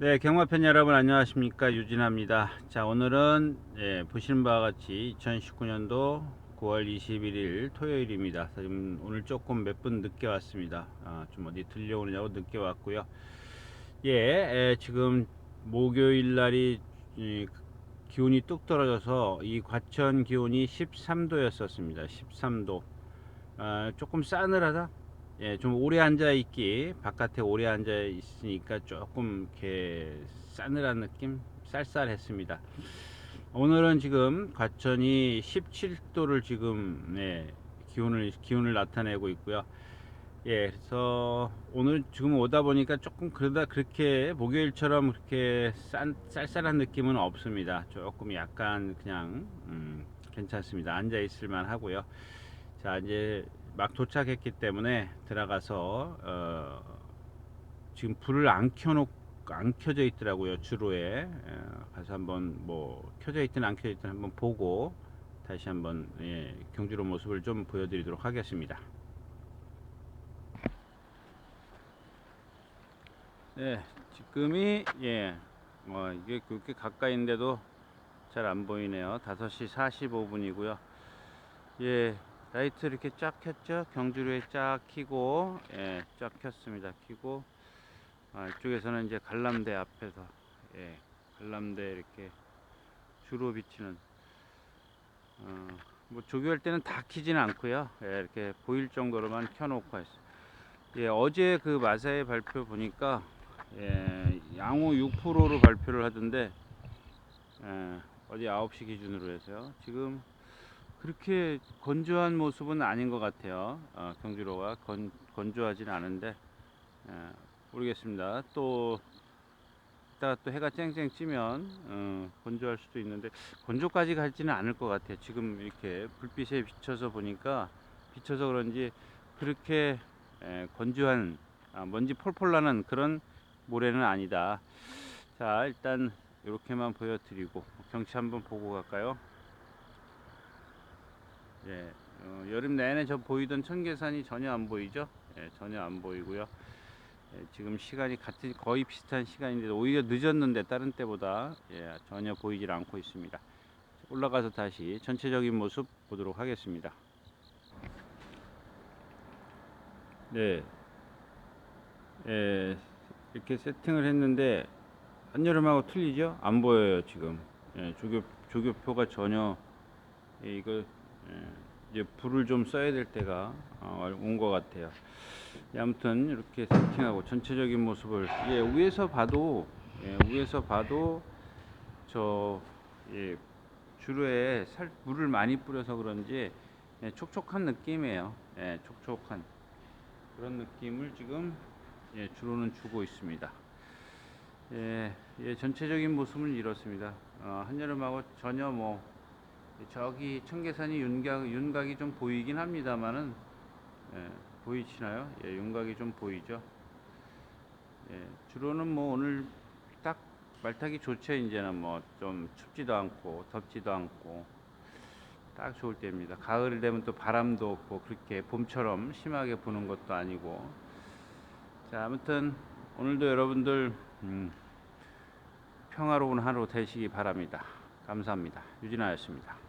네, 경마팬 여러분 안녕하십니까 유진아입니다. 자, 오늘은 예, 보시는 바와 같이 2019년도 9월 21일 토요일입니다. 지금 오늘 조금 몇 분 늦게 왔습니다. 아, 좀 어디 들려오느냐고 늦게 왔고요. 예, 예, 지금 목요일 날이 이, 기온이 뚝 떨어져서 이 과천 기온이 13도였었습니다. 13도. 아, 조금 싸늘하다. 예, 좀 오래 앉아 있기 바깥에 오래 앉아 있으니까 조금 이렇게 싸늘한 느낌, 쌀쌀했습니다. 오늘은 지금 과천이 17도를 지금 네, 기온을 기온을 나타내고 있고요. 예, 그래서 오늘 지금 오다 보니까 조금 그러다 그렇게 목요일처럼 그렇게 싼, 쌀쌀한 느낌은 없습니다. 조금 약간 그냥 음, 괜찮습니다. 앉아 있을만 하고요. 자 이제 막 도착했기 때문에 들어가서 어, 지금 불을 안 켜놓 안 켜져 있더라고요 주로에 어, 가서 한번 뭐 켜져 있든 안 켜져 있든 한번 보고 다시 한번 예, 경주로 모습을 좀 보여드리도록 하겠습니다. 네, 지금이 예, 어, 이게 그렇게 가까이인데도 잘 안 보이네요. 5시 45분이고요. 예, 라이트 이렇게 쫙 켰죠. 경주로에 쫙 켜고, 예, 쫙 켰습니다. 켜고, 아, 이쪽에서는 이제 관람대 앞에서, 예, 관람대 이렇게 주로 비치는, 어, 뭐 조교할 때는 다 켜지는 않고요. 예, 이렇게 보일 정도로만 켜놓고 했어요. 예, 어제 그 마사의 발표 보니까, 예, 양호 6%로 발표를 하던데, 예, 어제 9시 기준으로 해서요. 지금 그렇게 건조한 모습은 아닌 것 같아요. 어, 경주로가 건, 건조하진 않은데 예, 모르겠습니다. 또 이따가 또 해가 쨍쨍 찌면 어, 건조할 수도 있는데 건조까지 갈지는 않을 것 같아요. 지금 이렇게 불빛에 비춰서 보니까 비춰서 그런지 그렇게 예, 건조한 아, 먼지 폴폴 나는 그런 모래는 아니다. 자 일단 이렇게만 보여드리고 경치 한번 보고 갈까요? 예, 어, 여름 내내 저 보이던 청계산이 전혀 안 보이죠? 예, 전혀 안 보이고요. 예, 지금 시간이 같은 거의 비슷한 시간인데 오히려 늦었는데 다른 때보다 예, 전혀 보이질 않고 있습니다. 올라가서 다시 전체적인 모습 보도록 하겠습니다. 네, 예, 이렇게 세팅을 했는데 한여름하고 틀리죠? 안 보여요 지금. 예, 조교 조교표가 전혀 예, 이거 예, 이제 불을 좀 써야 될 때가 어, 온것 같아요. 예, 아무튼 이렇게 세팅하고 전체적인 모습을 예, 위에서 봐도 예, 위에서 봐도 저 예, 주로에 살 물을 많이 뿌려서 그런지 예, 촉촉한 느낌이에요. 예, 촉촉한 그런 느낌을 지금 예, 주로는 주고 있습니다. 예, 예, 전체적인 모습은 이렇습니다. 어, 한여름하고 전혀 뭐 저기 청계산이 윤각, 윤각이 좀 보이긴 합니다만은 예, 보이시나요? 예, 윤각이 좀 보이죠. 예, 주로는 뭐 오늘 딱 말타기 좋죠. 이제는 뭐 좀 춥지도 않고 덥지도 않고 딱 좋을 때입니다. 가을 되면 또 바람도 없고 그렇게 봄처럼 심하게 부는 것도 아니고 자 아무튼 오늘도 여러분들 음, 평화로운 하루 되시기 바랍니다. 감사합니다. 유진아였습니다.